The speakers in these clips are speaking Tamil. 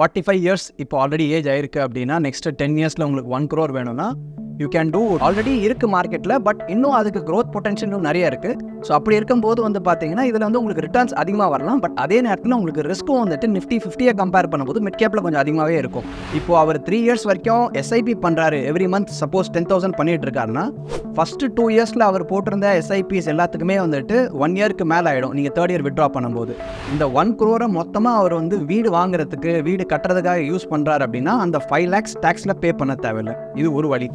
ஃபார்ட்டி ஃபைவ் இயர்ஸ் இப்போ ஆல்ரெடி ஏஜ் ஆயிருக்கு அப்படின்னா நெக்ஸ்ட் டென் இயர்ஸில் உங்களுக்கு ஒன் க்ரோர் வேணும்னா யூ கேன் டூ ஆல்ரெடி இருக்கு மார்க்கெட்டில் பட் இன்னும் அதுக்கு க்ரோத் பொட்டன்ஷியலும் நிறைய இருக்குது ஸோ அப்படி இருக்கும்போது வந்து பார்த்தீங்கன்னா இதில் வந்து உங்களுக்கு ரிட்டர்ன்ஸ் அதிகமாக வரலாம். பட் அதே நேரத்தில் உங்களுக்கு ரிஸ்க்கும் வந்துட்டு நிஃப்டி ஃபிஃப்டியை கம்பேர் பண்ணும்போது மிட் கேப்பில் கொஞ்சம் அதிகமாகவே இருக்கும். இப்போ அவர் த்ரீ இயர்ஸ் வரைக்கும் எஸ்ஐபி பண்ணுறாரு every month suppose ten thousand பண்ணிட்டு இருக்காருன்னா ஃபஸ்ட்டு டூ இயர்ஸில் அவர் போட்டிருந்த எஸ்ஐபிஸ் எல்லாத்துக்குமே வந்துட்டு ஒன் இயருக்கு மேலே ஆகிடும் நீங்கள் தேர்ட் இயர் விட்ரா பண்ணும்போது. இந்த ஒன் குரோரை மொத்தமாக அவர் வந்து வீடு வாங்குறதுக்கு வீடு கட்டுறதுக்காக யூஸ் பண்ணுறாரு அப்படின்னா அந்த ஃபைவ் லேக்ஸ் டேக்ஸில் பே பண்ண தேவையில்லை. இது ஒரு வழி.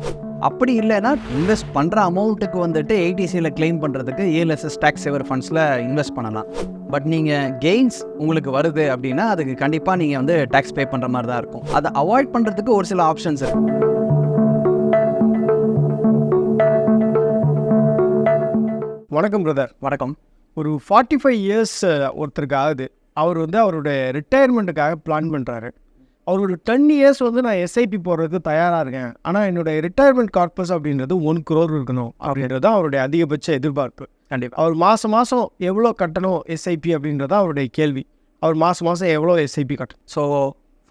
அப்படி இல்லைன்னா இன்வெஸ்ட் பண்ணுற அமௌண்ட்டுக்கு வந்துட்டு ஏடிசியில் claim பண்ணுறதுக்கு ஏஎல்எஸ்எஸ் டேக்ஸ் சேவர் ஃபண்ட்ஸில் இன்வெஸ்ட் பண்ணலாம். பட் நீங்கள் கெயின்ஸ் உங்களுக்கு வருது அப்படின்னா அதுக்கு கண்டிப்பாக நீங்கள் வந்து டேக்ஸ் பே பண்ணுற மாதிரி தான் இருக்கும். அதை அவாய்ட் பண்ணுறதுக்கு ஒரு சில ஆப்ஷன்ஸ் இருக்கு. வணக்கம் பிரதர் வணக்கம். ஒரு ஃபார்ட்டி ஃபைவ் இயர்ஸ் ஒருத்தருக்கு ஆகுது அவர் வந்து அவருடைய ரிட்டையர்மெண்ட்டுக்காக பிளான் பண்ணுறாரு அவரோட டென் இயர்ஸ் வந்து நான் எஸ்ஐபி போடுறதுக்கு தயாராக இருக்கேன். ஆனால் என்னுடைய ரிட்டையர்மெண்ட் கார்பஸ் அப்படின்றது ஒன் குரோர் இருக்கணும் அப்படின்றது தான் அவருடைய அதிகபட்ச எதிர்பார்ப்பு. கண்டிப்பாக அவர் மாதம் மாதம் எவ்வளோ கட்டணும் எஸ்ஐபி அப்படின்றது அவருடைய கேள்வி. அவர் மாதம் மாதம் எவ்வளோ எஸ்ஐபி கட்டணும்? ஸோ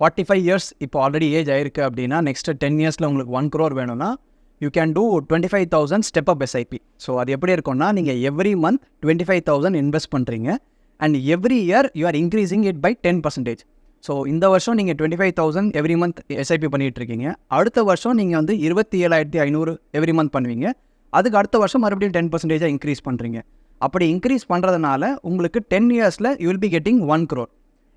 ஃபார்ட்டி ஃபைவ் இயர்ஸ் இப்போ ஆல்ரெடி ஏஜ் ஆயிருக்கு அப்படின்னா நெக்ஸ்ட் டென் இயர்ஸில் உங்களுக்கு ஒன் க்ரோர் வேணும்னா you can do twenty five thousand step up SIP so அது எப்படி இருக்கும்னா நீங்கள் every month twenty five thousand invest பண்ணுறீங்க and every year you are increasing it by ten percentage so இந்த வருஷம் நீங்கள் twenty five thousand every month SIP பண்ணிகிட்டு இருக்கீங்க அடுத்த வருஷம் நீங்கள் வந்து இருபத்தி ஏழாயிரத்தி ஐநூறு எவ்ரி மந்த் பண்ணுவீங்க. அதுக்கு அடுத்த வருஷம் மறுபடியும் டென் பர்சன்டேஜாக இன்க்ரீஸ் பண்ணுறீங்க அப்படி இன்க்ரீஸ் பண்ணுறதுனால உங்களுக்கு டென் இயர்ஸில் you will be getting one crore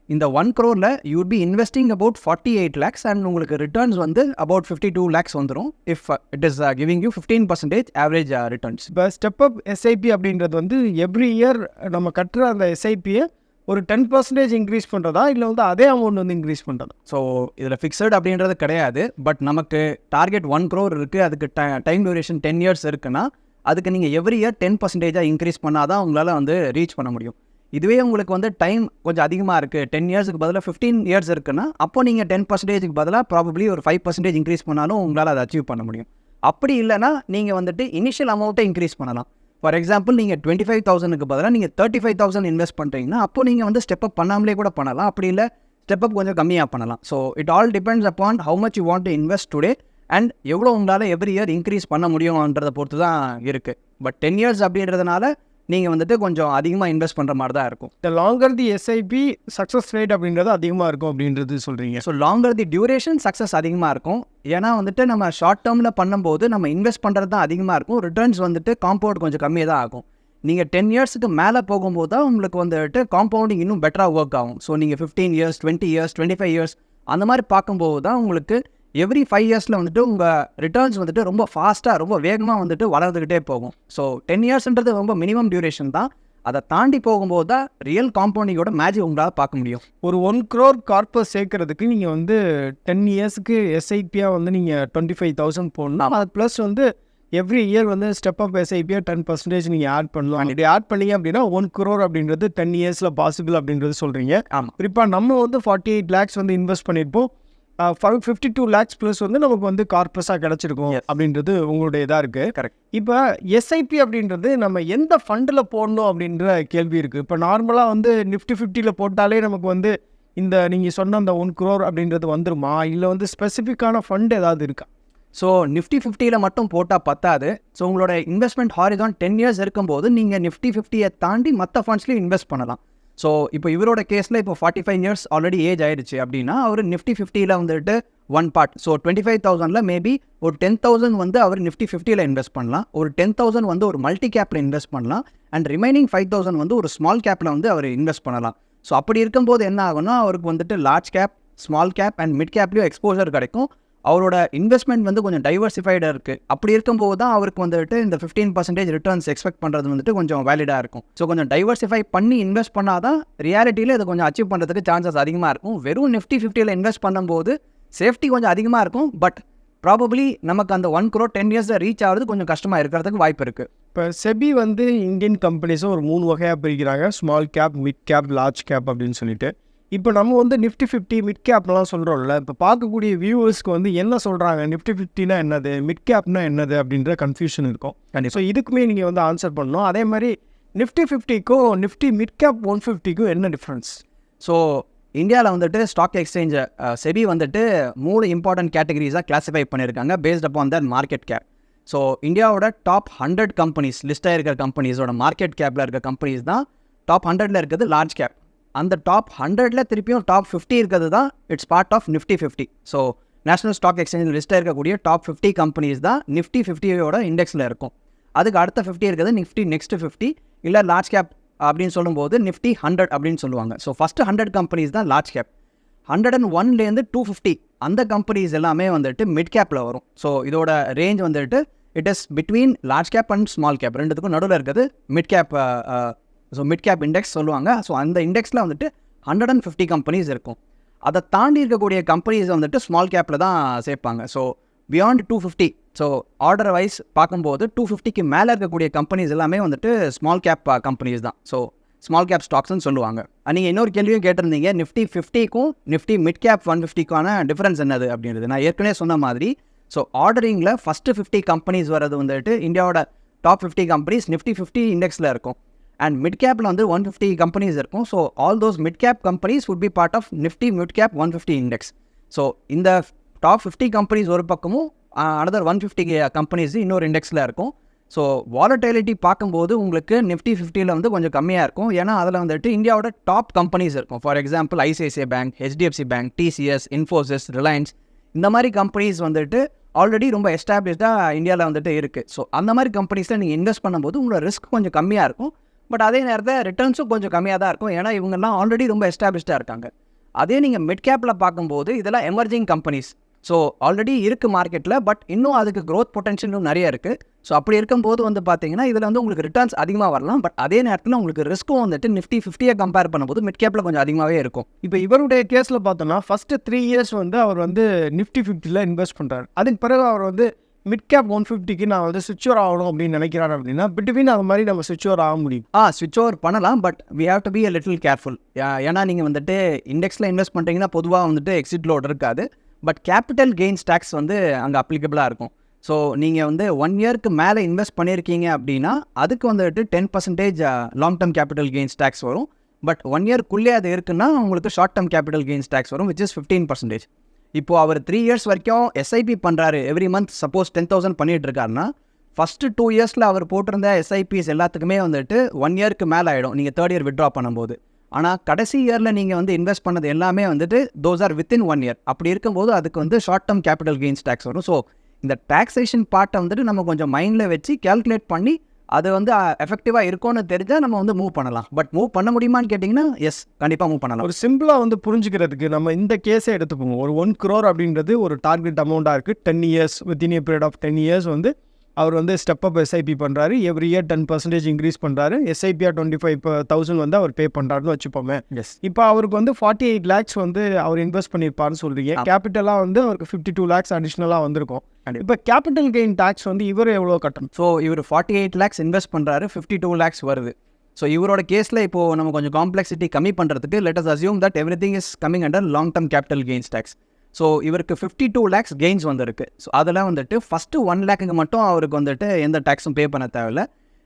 இந்த one க்ரோரில் you be investing about forty eight lakhs and உங்களுக்கு ரிட்டர்ன்ஸ் வந்து அபவுட் ஃபிஃப்டி டூ லேக்ஸ் வந்துடும் if it is giving you fifteen percentage average returns இப்போ ஸ்டெப் அப் எஸ்ஐபி அப்படின்றது வந்து எவ்ரி இயர் நம்ம கட்டுற அந்த எஸ்ஐபியை ஒரு டென் பர்சன்டேஜ் இன்க்ரீஸ் பண்ணுறதா இல்லை வந்து அதே அமௌண்ட் வந்து இன்க்ரீஸ் பண்ணுறதா ஸோ இதில் ஃபிக்ஸட் அப்படின்றது கிடையாது. பட் நமக்கு டார்கெட் ஒன் க்ரோர் இருக்குது அதுக்கு ட டைம் டியூரேஷன் டென் இயர்ஸ் இருக்குன்னா அதுக்கு நீங்கள் எவ்ரி இயர் டென் பர்சன்டேஜாக இன்க்ரீஸ் பண்ணால் தான் உங்களால் வந்து ரீச் பண்ண முடியும். இதுவே உங்களுக்கு வந்து டைம் கொஞ்சம் அதிகமாக இருக்குது டென் இயர்ஸுக்கு பதிலாக ஃபிஃப்டீன் இயர்ஸ் இருக்குன்னா அப்போ நீங்கள் டென் பர்சன்டேஜுக்கு பதிலாக ப்ராபப்ளி ஒரு ஃபைவ் பர்சன்டேஜ் இன்க்ரீஸ் பண்ணாலும் உங்களால் அதை அச்சீவ் பண்ண முடியும். அப்படி இல்லைன்னா நீங்கள் வந்துட்டு இனிஷியல் அமௌண்ட்டை இன்க்ரீஸ் பண்ணலாம். ஃபார் எக்ஸாம்பிள் நீங்கள் டுவெண்ட்டி ஃபைவ் தௌசண்ட்க்கு பதிலாக நீங்கள் தேர்ட்டி ஃபைவ் தௌசண்ட் இன்வெஸ்ட் பண்ணுறீங்கன்னா அப்போ நீங்கள் வந்து ஸ்டெப் அப் பண்ணாமலே கூட பண்ணலாம். அப்படி இல்லை ஸ்டெப் அப் கொஞ்சம் கம்மியாக பண்ணலாம். So it all depends upon how much you want to invest today and எவ்வளோ உங்களால் எவ்ரி இயர் இன்க்ரீஸ் பண்ண முடியும்ன்றதை பொறுத்து தான் இருக்குது பட் டென் இயர்ஸ் அப்படின்றதுனால நீங்கள் வந்துட்டு கொஞ்சம் அதிகமாக இன்வெஸ்ட் பண்ணுற மாதிரி தான் இருக்கும் இந்த longer the SIP success rate அப்படின்றது அதிகமாக இருக்கும் அப்படின்றது சொல்கிறீங்க so longer the duration success அதிகமாக இருக்கும். ஏன்னா வந்துட்டு நம்ம ஷார்ட் டேர்மில் பண்ணும்போது நம்ம இன்வெஸ்ட் பண்ணுறது தான் அதிகமாக இருக்கும். ரிட்டர்ன்ஸ் வந்துட்டு காம்பவுண்ட் கொஞ்சம் கம்மியாக தான் ஆகும். நீங்கள் டென் இயர்ஸுக்கு மேலே போகும்போது தான் உங்களுக்கு வந்துட்டு காம்பவுண்டிங் இன்னும் பெட்டராக ஒர்க் ஆகும். ஸோ நீங்கள் fifteen years twenty years twenty five years அந்த மாதிரி பார்க்கும்போது தான் உங்களுக்கு எவ்ரி ஃபைவ் இயர்ஸில் வந்துட்டு உங்கள் ரிட்டர்ன்ஸ் வந்துட்டு ரொம்ப ஃபாஸ்ட்டாக ரொம்ப வேகமாக வந்துட்டு வளர்ந்துக்கிட்டே போகும். ஸோ டென் இயர்ஸ்ன்றது ரொம்ப மினிமம் டியூரேஷன் தான். அதை தாண்டி போகும்போது தான் ரியல் காம்பவுண்டிங்கோட மேஜிக் உங்களால் பார்க்க முடியும். ஒரு ஒன் க்ரோர் கார்பஸ் சேர்க்கறதுக்கு நீங்கள் வந்து டென் இயர்ஸ்க்கு எஸ்ஐபியாக வந்து நீங்கள் டுவெண்ட்டி ஃபைவ் தௌசண்ட் போடணும் அது ப்ளஸ் வந்து எவ்ரி இயர் வந்து ஸ்டெப் அப் எஸ்ஐபியாக டென் பர்சன்டேஜ் நீங்கள் ஆட் பண்ணலாம். அப்படி ஆட் பண்ணீங்க அப்படின்னா ஒன் க்ரோர் அப்படின்றது டென் இயர்ஸில் பாசிபிள் அப்படின்றது சொல்கிறீங்க ஆமாம் குறிப்பாக நம்ம வந்து ஃபார்ட்டி எயிட் லேக்ஸ் வந்து இன்வெஸ்ட் பண்ணியிருப்போம் ஃபிஃப்டி டூ லேக்ஸ் ப்ளஸ் வந்து நமக்கு வந்து கார்பஸாக கிடச்சிருக்கும் Yes. அப்படின்றது உங்களுடைய இதாக இருக்குது கரெக்ட் இப்போ எஸ்ஐபி அப்படின்றது நம்ம எந்த ஃபண்டில் போடணும் அப்படின்ற கேள்வி இருக்குது இப்போ நார்மலாக வந்து நிஃப்டி ஃபிஃப்டியில் போட்டாலே நமக்கு வந்து இந்த நீங்கள் சொன்ன அந்த ஒன் குரோர் அப்படின்றது வந்துருமா? இல்லை வந்து ஸ்பெசிஃபிக்கான ஃபண்ட் ஏதாவது இருக்கா? ஸோ நிஃப்டி ஃபிஃப்டியில் மட்டும் போட்டால் பத்தாது. ஸோ உங்களோட இன்வெஸ்ட்மெண்ட் ஹாரிசான் டென் இயர்ஸ் இருக்கும்போது நீங்கள் நிஃப்டி ஃபிஃப்டியை தாண்டி மற்ற ஃபண்ட்ஸ்லையும் இன்வெஸ்ட் பண்ணலாம். ஸோ இப்போ இவரோட கேஸில் இப்போ forty five years already age ஆயிடுச்சு அப்படின்னா அவர் நிஃப்டி ஃபிஃப்டியில் வந்துட்டு one part so twenty five தௌசண்டில் maybe ஒரு டென் தௌசண்ட் வந்து அவர் நிஃப்டி ஃபிஃப்டியில் இன்வெஸ்ட் பண்ணலாம். ஒரு டென் தௌசண்ட் வந்து ஒரு மல்டி கேப்பில் இன்வெஸ்ட் பண்ணலாம். அண்ட் ரிமைனிங் ஃபைவ் தௌசண்ட் வந்து ஒரு ஸ்மால் கேப்பில் வந்து அவர் இன்வெஸ்ட் பண்ணலாம். ஸோ அப்படி இருக்கும்போது என்ன ஆகும்னா அவருக்கு வந்துட்டு large cap small cap and mid கேப்லேயும் exposure கிடைக்கும். அவரோட இன்வெஸ்ட்மெண்ட் வந்து கொஞ்சம் டைவர்சிஃபைடாக இருக்குது அப்படி இருக்கும்போது தான் அவருக்கு வந்துட்டு இந்த ஃபிஃப்டீன் பர்சன்டேஜ் ரிட்டர்ன்ஸ் எக்ஸ்பெக்ட் பண்ணுறது வந்துட்டு கொஞ்சம் வேலிடாக இருக்கும். ஸோ கொஞ்சம் டைவர்சிஃபை பண்ணி இன்வெஸ்ட் பண்ணால் தான் ரியாலிட்டியில் இதை கொஞ்சம் அச்சீவ் பண்ணுறதுக்கு சான்சஸ் அதிகமாக இருக்கும். வெறும் நிஃப்டி ஃபிஃப்டியில் இன்வெஸ்ட் பண்ணும்போது சேஃப்டி கொஞ்சம் அதிகமாக இருக்கும். பட் ப்ராபப்ளி நமக்கு அந்த ஒன் க்ரோ டென் இயர்ஸில் ரீச் ஆகிறது கொஞ்சம் கஷ்டமாக இருக்கிறதுக்கு வாய்ப்பு இருக்குது இப்போ செபி வந்து இந்தியன் கம்பெனிஸும் ஒரு மூணு வகையாக பிரிக்கிறாங்க. Small cap mid cap large cap அப்படின்னு சொல்லிட்டு. இப்போ நம்ம வந்து நிஃப்டி ஃபிஃப்டி மிட் கேப்லாம் சொல்கிறோம்ல இப்போ பார்க்கக்கூடிய வியூவர்ஸ்க்கு வந்து என்ன சொல்கிறாங்க நிஃப்டி ஃபிஃப்டினா என்னது? மிட் கேப்னா என்னது? அப்படின்ற கன்ஃபியூஷன் இருக்கும். கண்டிப்பாக ஸோ இதுக்குமே நீங்கள் வந்து ஆன்சர் பண்ணணும். அதே மாதிரி நிஃப்டி ஃபிஃப்டிக்கும் நிஃப்டி மிட் கேப் ஒன் ஃபிஃப்டிக்கும் என்ன டிஃப்ரென்ஸ் ஸோ இந்தியாவில் வந்துட்டு ஸ்டாக் எக்ஸ்சேஞ்சை செபி வந்துட்டு மூணு இம்பார்ட்டன்ட் கேட்டகரிஸாக கிளாஸிஃபை பண்ணியிருக்காங்க based upon that market cap so இந்தியாவோட டாப் ஹண்ட்ரட் கம்பெனிஸ் லிஸ்ட்டாக இருக்கிற கம்பெனிஸோட மார்க்கெட் கேப்பில் இருக்க கம்பெனிஸ் தான் டாப் ஹண்ட்ரட்ல இருக்கிறது லார்ஜ் கேப் அந்த டாப் ஹண்ட்ரட்ல திருப்பியும் டாப் ஃபிஃப்டி இருக்கிறது தான் it's part of Nifty fifty so national stock exchange லிஸ்ட்டாக இருக்கக்கூடிய டாப் ஃபிஃப்டி கம்பெனிஸ் தான் நிஃப்டி ஃபிஃப்டியோட இண்டெக்ஸில் இருக்கும். அதுக்கு அடுத்த ஃபிஃப்டி இருக்கிறது நிஃப்டி நெக்ஸ்ட் ஃபிஃப்டி இல்லை லார்ஜ் கேப் அப்படின்னு சொல்லும்போது நிஃப்டி ஹண்ட்ரட் அப்படின்னு சொல்லுவாங்க. ஸோ ஃபஸ்ட்டு ஹண்ட்ரட் கம்பெனிஸ் தான் லார்ஜ் கேப் ஹண்ட்ரட் அண்ட் ஒன்லேருந்து டூ ஃபிஃப்டி அந்த கம்பெனிஸ் எல்லாமே வந்துட்டு மிட் கேப்பில் வரும். ஸோ இதோட ரேஞ்ச் வந்துட்டு it is between large cap and small cap ரெண்டுத்துக்கும் நடுவில் இருக்கிறது mid cap so mid cap index சொல்லுவாங்க. ஸோ அந்த இண்டெக்ஸில் வந்துட்டு ஹண்ட்ரட் அண்ட் ஃபிஃப்டி கம்பெனிஸ் இருக்கும். அதை தாண்டி இருக்கக்கூடிய கம்பெனிஸ் வந்துட்டு ஸ்மால் கேப்பில் தான் சேர்ப்பாங்க. So beyond two fifty so order wise பார்க்கும்போது டூ ஃபிஃப்டிக்கு மேலே இருக்கக்கூடிய கம்பெனிஸ் எல்லாமே வந்துட்டு ஸ்மால் கேப் கம்பெனிஸ் தான். ஸோ ஸ்மால் கேப் ஸ்டாக்ஸ்னு சொல்லுவாங்க. நீங்கள் இன்னொரு கேள்வியும் கேட்டிருந்தீங்க. நிஃப்டி ஃபிஃப்டிக்கும் நிஃப்டி மிட் கேப் ஒன் ஃபிஃப்டிக்கான டிஃப்ரென்ஸ் என்னது அப்படின்றது. நான் ஏற்கனவே சொன்ன மாதிரி ஸோ ஆர்டரிங்கில் ஃபஸ்ட்டு ஃபிஃப்டி கம்பெனிஸ் வர்றது வந்துட்டு இந்தியாவோட top fifty companies Nifty fifty index இருக்கும். அண்ட் மிட் கேப்பில் வந்து ஒன் ஃபிஃப்டி கம்பெனிஸ் இருக்கும். So all those mid cap companies would be part of Nifty mid cap one fifty index so இந்த டாப் ஃபிஃப்டி கம்பெனிஸ் ஒரு பக்கமும் அனதர் ஒன் ஃபிஃப்டி கம்பெனிஸ் இன்னொரு இண்டெக்ஸில் இருக்கும். ஸோ வாலட்டிலிட்டி பார்க்கும்போது உங்களுக்கு நிஃப்டி ஃபிஃப்டியில் வந்து கொஞ்சம் கம்மியாக இருக்கும். ஏன்னா அதில் வந்துட்டு இந்தியாவோட டாப் கம்பெனிஸ் இருக்கும். For example ICICI bank HDFC bank TCS Infosys Reliance இந்த மாதிரி கம்பெனிஸ் வந்துட்டு ஆல்ரெடி ரொம்ப எஸ்டாப்ளிஷ்டாக இந்தியாவில் வந்துட்டு இருக்குது ஸோ அந்த மாதிரி கம்பெனிஸில் நீங்கள் இன்வெஸ்ட் பண்ணும்போது உங்களோட ரிஸ்க் கொஞ்சம் கம்மியாக இருக்கும். பட் அதே நேரத்தில் ரிட்டர்ன்ஸும் கொஞ்சம் கம்மியாக தான் இருக்கும். ஏன்னா இவங்கெல்லாம் ஆல்ரெடி ரொம்ப எஸ்டாப்ளிஷ்டாக இருக்காங்க. அதே நீங்கள் மிட் கேப்பில் பார்க்கும்போது இதெல்லாம் எமர்ஜிங் கம்பெனிஸ் ஸோ ஆல்ரெடி இருக்குது மார்க்கெட்டில் பட் இன்னும் அதுக்கு க்ரோத் பொட்டன்ஷியலும் நிறைய இருக்குது ஸோ அப்படி இருக்கும்போது வந்து பார்த்தீங்கன்னா இதில் வந்து உங்களுக்கு ரிட்டர்ன்ஸ் அதிகமாக வரலாம். பட் அதே நேரத்தில் உங்களுக்கு ரிஸ்க்கும் வந்துட்டு நிஃப்டி ஃபிஃப்டியை கம்பேர் பண்ணும்போது மிட் கேப்பில் கொஞ்சம் அதிகமாகவே இருக்கும். இப்போ இவருடைய கேஸில் பார்த்தோம்னா ஃபஸ்ட்டு த்ரீ இயர்ஸ் வந்து அவர் வந்து நிஃப்டி ஃபிஃப்டியில் இன்வெஸ்ட் பண்ணுறாரு அதுக்கு பிறகு அவர் வந்து மிட் கேப் ஒன் ஃபிஃப்டிக்கு நான் வந்து சுவிட்ச் ஆகணும் அப்படின்னு நினைக்கிறாரு அப்படின்னா பிட்வீன் அது மாதிரி நம்ம சுவிட்ச் ஆக முடியும். ஆ சுவிச் ஓவர் பண்ணலாம் but we have to be a little careful ஏன்னா நீங்கள் வந்துட்டு இண்டெக்ஸில் இன்வெஸ்ட் பண்ணுறீங்கன்னா பொதுவாக வந்துட்டு எக்ஸிட் லோட் இருக்காது. பட் கேபிட்டல் கெயின்ஸ் டேக்ஸ் வந்து அங்கே அப்ளிகபிளாக இருக்கும். ஸோ நீங்கள் வந்து ஒன் இயர்க்கு மேலே இன்வெஸ்ட் பண்ணியிருக்கீங்க அப்படின்னா அதுக்கு வந்துட்டு ten percentage long term capital gains tax வரும். பட் ஒன் இயர்க்குள்ளே அது இருக்குன்னா உங்களுக்கு short term capital gains tax வரும் விச் இஸ் ஃபிஃப்டீன் பர்சன்டேஜ் இப்போது அவர் த்ரீ இயர்ஸ் வரைக்கும் எஸ்ஐபி பண்ணுறாரு every month suppose ten thousand பண்ணிட்டு இருக்காருன்னா ஃபஸ்ட்டு டூ இயர்ஸில் அவர் போட்டிருந்த எஸ்ஐபிஸ் எல்லாத்துக்குமே வந்துட்டு ஒன் இயருக்கு மேலே ஆகிடும் நீங்கள் தேர்ட் இயர் விட்ரா பண்ணும்போது. ஆனால் கடைசி இயரில் நீங்கள் வந்து இன்வெஸ்ட் பண்ணது எல்லாமே வந்துட்டு those are within one year அப்படி இருக்கும்போது அதுக்கு வந்து short term capital gains tax வரும். ஸோ இந்த டேக்ஸேஷன் பார்ட்டை வந்துட்டு நம்ம கொஞ்சம் மைண்டில் வச்சு கேல்குலேட் பண்ணி அது வந்து எஃபெக்டிவாக இருக்கும்னு தெரிஞ்சால் நம்ம வந்து மூவ் பண்ணலாம். பட் மூவ் பண்ண முடியுமான்னு கேட்டிங்கன்னா எஸ் கண்டிப்பாக மூவ் பண்ணலாம். ஒரு சிம்பிளாக வந்து புரிஞ்சுக்கிறதுக்கு நம்ம இந்த கேஸே எடுத்துப்போம் ஒரு ஒன் க்ரோர் அப்படின்றது ஒரு டார்கெட் அமௌண்ட்டாக இருக்குது ten years within a period of ten years வந்து அவர் வந்து ஸ்டெப் அப் எஸ்ஐபி பண்ணுறாரு every year ten percentage increase பண்ணுறாரு எஸ்ஐபிஆர் டுவெண்ட்டி ஃபைவ் தௌசண்ட் வந்து அவர் பே பண்ணுறாருன்னு வச்சுப்போமே. எஸ் இப்போ அவருக்கு வந்து ஃபார்ட்டி எயிட் லேக்ஸ் வந்து அவர் இன்வெஸ்ட் பண்ணியிருப்பாருன்னு சொல்றீங்க. கேபிட்டலாக வந்து அவருக்கு ஃபிஃப்டி டூ லேக்ஸ் அடிஷ்னலாக வந்திருக்கும். இப்போ கேபிட்டல் கெயின் டாக்ஸ் வந்து இவர் எவ்வளோ கட்டணும்? ஸோ இவர் ஃபார்ட்டி எயிட் லேக்ஸ் இன்வெஸ்ட் பண்ணுறாரு ஃபிஃப்டி டூ லேக்ஸ் வருது. ஸோ இவரோட கேஸில் இப்போது நம்ம கொஞ்சம் காம்ப்ளெக்சிட்டி கம்மி பண்ணுறதுக்கு let us assume that everything is coming under long term capital gains tax so இவருக்கு ஃபிஃப்டி டூ லேக்ஸ் கெயின்ஸ் வந்திருக்கு. ஸோ அதெல்லாம் வந்துட்டு ஃபஸ்ட்டு ஒன் லேக்குக்கு மட்டும் அவருக்கு வந்துட்டு எந்த டேக்ஸும் பே பண்ண தேவையில்ல.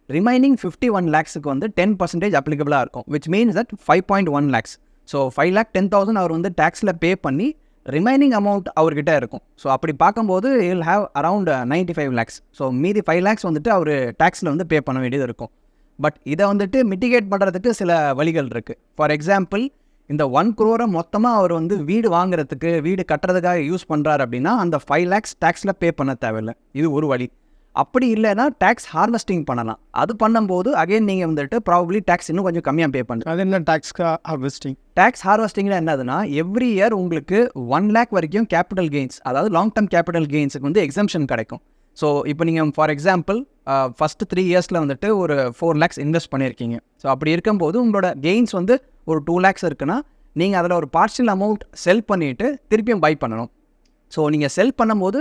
ரிமைனிங் ஃபிஃப்டி ஒன் லேக்ஸுக்கு வந்து டென் பர்சன்டேஜ் அப்ளிகபிளாக இருக்கும். Which means that five point one lakhs so five lakh ten thousand அவர் வந்து டேக்ஸில் பே பண்ணி ரிமைனிங் அமௌண்ட் அவர்கிட்ட இருக்கும். ஸோ அப்படி பார்க்கும்போது he'll have around ninety five lakhs so மீதி ஃபைவ் லேக்ஸ் வந்துட்டு அவர் டேக்ஸில் வந்து பே பண்ண வேண்டியது இருக்கும். பட் இதை வந்துட்டு மிட்டிகேட் பண்ணுறதுக்கு சில வழிகள் இருக்குது ஃபார் எக்ஸாம்பிள் இந்த ஒன் குரோரை மொத்தமாக அவர் வந்து வீடு வாங்குறதுக்கு வீடு கட்டுறதுக்காக யூஸ் பண்ணுறாரு அப்படின்னா அந்த ஃபைவ் லேக்ஸ் டேக்ஸில் பே பண்ண தேவையில்லை. இது ஒரு வழி. அப்படி இல்லைன்னா டேக்ஸ் ஹார்வெஸ்டிங் பண்ணலாம். அது பண்ணும்போது அகைன் நீங்கள் வந்துட்டு ப்ராபப்ளி டேக்ஸ் இன்னும் கொஞ்சம் கம்மியாக பே பண்ணுங்க அது என்ன டாக்ஸ்க்கு ஹார்வெஸ்டிங் டேக்ஸ் ஹார்வெஸ்டிங்கில் என்னதுன்னா எவ்ரி இயர் உங்களுக்கு ஒன் லேக் வரைக்கும் கேபிட்டல் கெயின்ஸ் அதாவது லாங் டர்ம் கேபிட்டல் கெயின்ஸுக்கு வந்து எக்ஸம்ஷன் கிடைக்கும். ஸோ இப்போ நீங்கள் ஃபார் எக்ஸாம்பிள் ஃபஸ்ட்டு த்ரீ இயர்ஸில் வந்துட்டு ஒரு ஃபோர் லேக்ஸ் இன்வெஸ்ட் பண்ணியிருக்கீங்க ஸோ அப்படி இருக்கும்போது உங்களோட கெயின்ஸ் வந்து ஒரு டூ லேக்ஸ் இருக்குன்னா நீங்கள் அதில் ஒரு பார்ஷியல் அமௌண்ட் செல் பண்ணிவிட்டு திருப்பியும் பை பண்ணணும். ஸோ நீங்கள் செல் பண்ணும்போது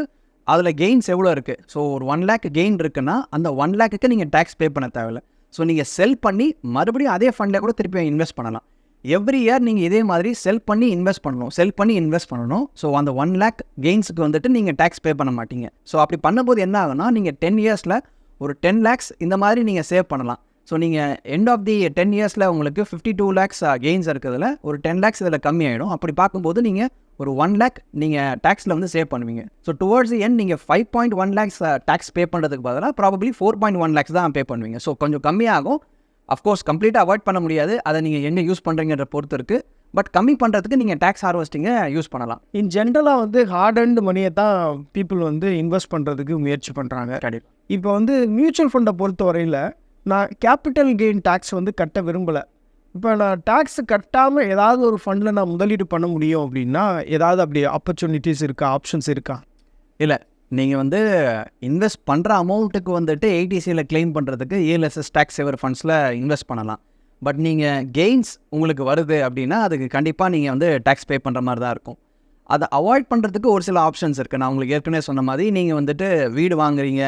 அதில் கெயின்ஸ் எவ்வளோ இருக்குது ஸோ ஒரு ஒன் லேக் கெயின் இருக்குன்னா அந்த ஒன் லேக்குக்கு நீங்கள் டேக்ஸ் பே பண்ண தேவையில்ல. ஸோ நீங்கள் செல் பண்ணி மறுபடியும் அதே ஃபண்டில் கூட திருப்பி இன்வெஸ்ட் பண்ணலாம். எவ்ரி இயர் நீங்கள் இதே மாதிரி செல் பண்ணி இன்வெஸ்ட் பண்ணணும். செல் பண்ணி இன்வெஸ்ட் பண்ணணும். ஸோ அந்த ஒன் லேக் கெயின்ஸுக்கு வந்துட்டு நீங்கள் டேக்ஸ் பே பண்ண மாட்டீங்க. ஸோ அப்படி பண்ணும்போது என்ன ஆகுனா நீங்கள் டென் இயர்ஸில் ஒரு டென் லேக்ஸ் இந்த மாதிரி நீங்கள் சேவ் பண்ணலாம். ஸோ நீங்கள் எண்ட் ஆஃப் தி டென் இயர்ஸில் உங்களுக்கு ஃபிஃப்டி டூ லேக்ஸ் கெயின்ஸ் இருக்கிறதுல ஒரு டென் லேக்ஸ் இதில் கம்மியாயிடும் அப்படி பார்க்கும்போது நீங்கள் ஒரு ஒன் லேக் நீங்கள் டேக்ஸில் வந்து சேவ் பண்ணுவீங்க. ஸோ டுவர்ட்ஸ் என் நீங்கள் five point one lakhs tax pay பண்ணுறதுக்கு பதிலாக probably four point one lakhs தான் பே பண்ணுவீங்க. ஸோ கொஞ்சம் கம்மியாகும். அஃப்கோர்ஸ் கம்ப்ளீட்டாக அவாய்ட் பண்ண முடியாது. அதை நீங்கள் எங்கே யூஸ் பண்ணுறீங்கன்ற பொறுத்து இருக்குது பட் கம்மி பண்ணுறதுக்கு நீங்கள் டேக்ஸ் ஹார்வெஸ்டிங்கை யூஸ் பண்ணலாம். இன் ஜென்ரலாக வந்து ஹார்ட் அண்ட் மணியை தான் பீப்புள் வந்து இன்வெஸ்ட் பண்ணுறதுக்கு முயற்சி பண்ணுறாங்க இப்போ வந்து மியூச்சுவல் ஃபண்டை பொறுத்த வரையில் நான் கேபிட்டல் கெயின் டேக்ஸ் வந்து கட்ட விரும்பலை. இப்போ நான் டேக்ஸ் கட்டாமல் ஏதாவது ஒரு ஃபண்டில் நான் முதலீடு பண்ண முடியும் அப்படின்னா ஏதாவது அப்படி ஆப்பர்ச்சுனிட்டிஸ் இருக்கா ஆப்ஷன்ஸ் இருக்கா? இல்லை நீங்கள் வந்து இன்வெஸ்ட் பண்ணுற அமௌண்ட்டுக்கு வந்துட்டு ஏடிசியில் க்ளைம் பண்ணுறதுக்கு ஏஎல்எஸ்எஸ் டேக்ஸ் சேவர் ஃபண்ட்ஸில் இன்வெஸ்ட் பண்ணலாம். பட் நீங்கள் கெயின்ஸ் உங்களுக்கு வருது அப்படின்னா அதுக்கு கண்டிப்பாக நீங்கள் வந்து டேக்ஸ் பே பண்ணுற மாதிரி தான் இருக்கும். அதை அவாய்ட் பண்ணுறதுக்கு ஒரு சில ஆப்ஷன்ஸ் இருக்குது நான் உங்களுக்கு ஏற்கனவே சொன்ன மாதிரி நீங்கள் வந்துட்டு வீடு வாங்குறீங்க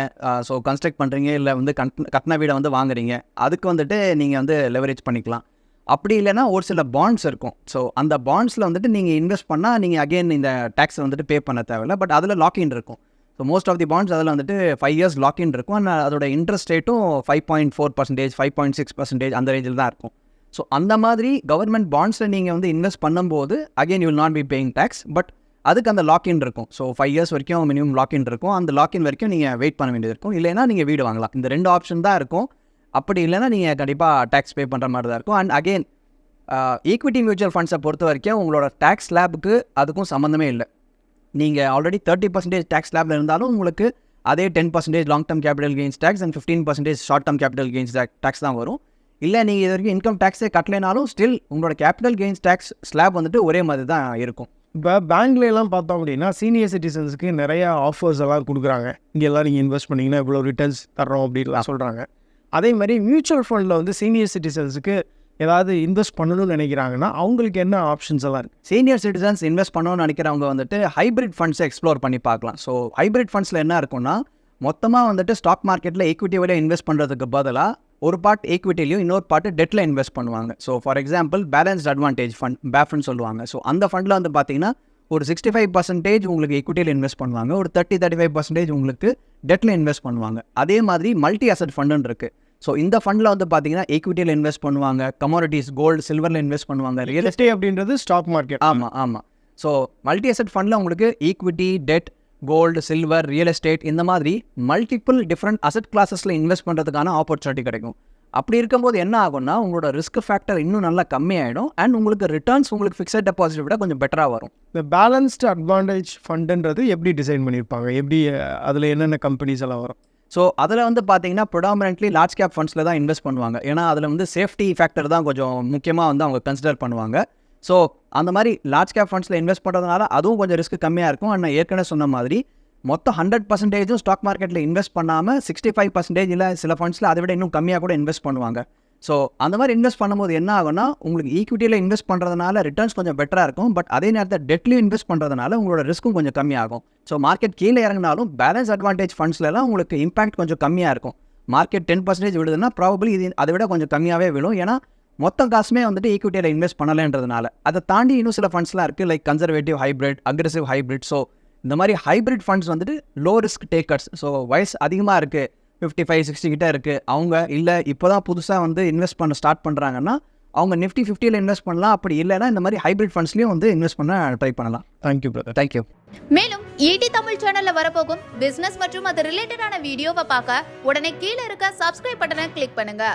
ஸோ கன்ஸ்ட்ரக்ட் பண்ணுறீங்க இல்லை வந்து கட் கட்டின வீடை வந்து வாங்குறீங்க. அதுக்கு வந்துட்டு நீங்கள் வந்து லெவரேஜ் பண்ணிக்கலாம். அப்படி இல்லைன்னா ஒரு சில பாண்ட்ஸ் இருக்கும். ஸோ அந்த பாண்ட்ஸில் வந்துட்டு நீங்கள் இன்வெஸ்ட் பண்ணால் நீங்கள் அகைன் இந்த டேக்ஸை வந்துட்டு பே பண்ண தேவையில்ல. பட் அதில் லாக்இன் இருக்கும். So most of the bonds அதில் வந்துட்டு ஃபைவ் இயர்ஸ் லாக்இன் இருக்கும். அண்ட் அதோட இன்ட்ரெஸ்ட் ரேட்டும் five point four percentage five point six percentage அந்த ரேஞ்சில் தான் இருக்கும். ஸோ அந்த மாதிரி கவர்மெண்ட் பாண்ட்ஸில் நீங்கள் வந்து இன்வெஸ்ட் பண்ணும்போது again you will not be paying tax but அதுக்கு அந்த லாக்இன் இருக்கும். ஸோ ஃபைவ் இயர்ஸ் வரைக்கும் மினிமம் லாக்இன் இருக்கும். அந்த லாக்இன் வரைக்கும் நீங்கள் வெயிட் பண்ண வேண்டியது இருக்கும். இல்லைன்னா நீங்கள் வீடு வாங்கலாம். இந்த ரெண்டு ஆப்ஷன் தான் இருக்கும். அப்படி இல்லைன்னா நீங்கள் கண்டிப்பாக டேக்ஸ் பே பண்ணுற மாதிரி தான் இருக்கும். அண்ட் அகெயின் ஈக்விட்டி மியூச்சுவல் ஃபண்ட்ஸை பொறுத்த வரைக்கும் உங்களோட டேக்ஸ் ஸ்லாபுக்கு அதுக்கும் சம்மந்தமே இல்லை. நீங்கள் ஆல்ரெடி தேர்ட்டி பர்சன்டேஜ் டேக்ஸ் ஸ்லாபில் இருந்தாலும் உங்களுக்கு அதே ten percentage long term capital gains tax and fifteen percentage short term capital gains tax தான் வரும். இல்லை நீங்கள் இது வரைக்கும் இன்கம் டேக்ஸே கட்டலைனாலும் ஸ்டில் உங்களோட கேபிட்டல் கெயின்ஸ் டேக்ஸ் ஸ்லாப் வந்துட்டு ஒரே மாதிரி தான் இருக்கும். இப்போ பேங்க்ல எல்லாம் பார்த்தோம் அப்படின்னா சீனியர் சிட்டிசன்ஸ்க்கு நிறைய ஆஃபர்ஸ் எல்லாம் கொடுக்குறாங்க. இங்கே எல்லாம் நீங்கள் இன்வெஸ்ட் பண்ணிங்கன்னா இவ்வளோ ரிட்டர்ன்ஸ் தர்றோம் அப்படின்லாம் சொல்கிறாங்க அதே மாதிரி மியூச்சுவல் ஃபண்டில் வந்து சீனியர் சிட்டிசன்ஸுக்கு ஏதாவது இன்வெஸ்ட் பண்ணணும்னு நினைக்கிறாங்கன்னா அவங்களுக்கு என்ன ஆப்ஷன்ஸ் எல்லாம் இருக்குது சீனியர் சிட்டிசன்ஸ் இன்வெஸ்ட் பண்ணணும்னு நினைக்கிறவங்க வந்துட்டு ஹைபிரிட் ஃபண்ட்ஸை எக்ஸ்ப்ளோர் பண்ணி பார்க்கலாம். ஸோ ஹைபிரிட் ஃபண்ட்ஸில் என்ன இருக்கும்னா மொத்தமாக வந்துட்டு ஸ்டாக் மார்க்கெட்டில் ஈக்விட்டி விட இன்வெஸ்ட் பண்ணுறதுக்கு பதிலாக ஒரு பார்ட் ஈக்விட்டிலையும் இன்னொரு பார்ட் டெட்டில் இன்வெஸ்ட் பண்ணுவாங்க. So for example balanced advantage fund பேஃப்னு சொல்லுவாங்க. ஸோ அந்த ஃபண்டில் வந்து பார்த்தீங்கன்னா ஒரு சிக்ஸ்டி ஃபைவ் பர்சன்டேஜ் உங்களுக்கு ஈக்விட்டியில் இன்வெஸ்ட் பண்ணுவாங்க. ஒரு தேர்ட்டி தேர்ட்டி ஃபைவ் பர்சன்டேஜ் உங்களுக்கு டெட்டில் இன்வெஸ்ட் பண்ணுவாங்க. அதே மாதிரி மல்டி அசட் ஃபண்டுன்னு இருக்குது ஸோ இந்த ஃபண்டில் வந்து பார்த்தீங்கன்னா ஈக்விட்டியில் இன்வெஸ்ட் பண்ணுவாங்க. கமாடிட்டிஸ் கோல்டு சில்வரில் இன்வெஸ்ட் பண்ணுவாங்க. ரியல் ரியல் எஸ்டேட் அப்படின்றது ஸ்டாக் மார்க்கெட் ஆமாம் ஆமாம் ஸோ மல்டி அசெட் ஃபண்டில் உங்களுக்கு equity debt gold silver real estate இந்த மாதிரி மல்டிபிள் டிஃப்ரெண்ட் அசெட் கிளாஸஸில் இன்வெஸ்ட் பண்ணுறதுக்கான ஆப்பர்ச்சுனிட்டி கிடைக்கும். அப்படி இருக்கும்போது என்ன ஆகும்னா உங்களோட ரிஸ்க் ஃபேக்டர் இன்னும் நல்லா கம்மியாயிடும் அண்ட் உங்களுக்கு ரிட்டர்ன்ஸ் உங்களுக்கு ஃபிக்ஸட் டெபாசிட் விட கொஞ்சம் பெட்டராக வரும். இந்த பேலன்ஸ்டு அட்வான்டேஜ் ஃபண்டுன்றது எப்படி டிசைன் பண்ணியிருப்பாங்க? எப்படி அதில் என்னென்ன கம்பெனிஸ் எல்லாம் வரும்? ஸோ அதில் வந்து பார்த்தீங்கன்னா ப்ரொடாமினென்ட்லி லார்ஜ் கேப் ஃபண்ட்ஸில் தான் இன்வெஸ்ட் பண்ணுவாங்க. ஏன்னா அதில் வந்து சேஃப்டி ஃபேக்டர் தான் கொஞ்சம் முக்கியமாக வந்து அவங்க கன்சிடர் பண்ணுவாங்க. ஸோ அந்த மாதிரி லார்ஜ் கேப் ஃபண்ட்ஸில் இன்வெஸ்ட் பண்ணுறதுனால அதுவும் கொஞ்சம் ரிஸ்க் கம்மியாக இருக்கும். அண்ட் நான் ஏற்கனவே சொன்ன மாதிரி மொத்தம் ஹண்ட்ரட் பர்சன்டேஜும் ஸ்டாக் மார்க்கெட்டில் இன்வெஸ்ட் பண்ணாமல் சிக்ஸ்டி ஃபைவ் பர்சன்டேஜ் இல்லை சில ஃபண்ட்ஸில் அதை விட இன்னும் கம்மியாக கூட இன்வெஸ்ட் பண்ணுவாங்க. ஸோ அந்த மாதிரி இன்வெஸ்ட் பண்ணும்போது என்ன ஆகும்னா உங்களுக்கு ஈக்விட்டியில் இன்வெஸ்ட் பண்ணுறதுனால ரிட்டர்ன்ஸ் கொஞ்சம் பெட்டராக இருக்கும். பட் அதே நேரத்தில் டெட்லையும் இன்வெஸ்ட் பண்ணுறதுனால உங்களோட ரிஸ்க்கும் கொஞ்சம் கம்மியாகும் ஸோ மார்க்கெட் கீழே இறங்கினாலும் பேலன்ஸ் அட்வான்டேஜ் ஃபண்ட்ஸ்லாம் உங்களுக்கு இம்பாக்ட் கொஞ்சம் கம்மியாக இருக்கும். மார்க்கெட் டென் பர்சன்டேஜ் விடுதுன்னா ப்ராபபிள் இது அதை விட கொஞ்சம் கம்மியாகவே விழும். ஏன்னா மொத்த காசுமே வந்துட்டு ஈக்விட்டியில் இன்வெஸ்ட் பண்ணலைன்றதுனால. அதை தாண்டி இன்னும் சில ஃபண்ட்ஸ்லாம் இருக்குது like conservative hybrid aggressive hybrid so இந்த மாதிரி ஹைப்ரிட் ஃபண்ட்ஸ் வந்துட்டு லோ ரிஸ்க் டேக்கர்ஸ் ஸோ வயசு அதிகமாக இருக்குது ஃபிஃப்டி ஃபைவ் சிக்ஸ்டி கிட்ட இருக்குது அவங்க இல்லை இப்போ தான் புதுசாக வந்து இன்வெஸ்ட் பண்ண ஸ்டார்ட் பண்ணுறாங்கன்னா அவங்க நிஃப்டி ஃபிஃப்டியில் இன்வெஸ்ட் பண்ணலாம். அப்படி இல்லைன்னா இந்த மாதிரி ஹைப்ரிட் ஃபண்ட்ஸ்லையும் வந்து இன்வெஸ்ட் பண்ண ட்ரை பண்ணலாம். Thank you brother thank you மேலும் ஈடி தமிழ் சேனல்ல வரப்போகும் பிசினஸ் மற்றும் அது ரிலேட்டடான வீடியோவை பார்க்க உடனே கீழே இருக்க சப்ஸ்கிரைப் பட்டனை கிளிக் பண்ணுங்க.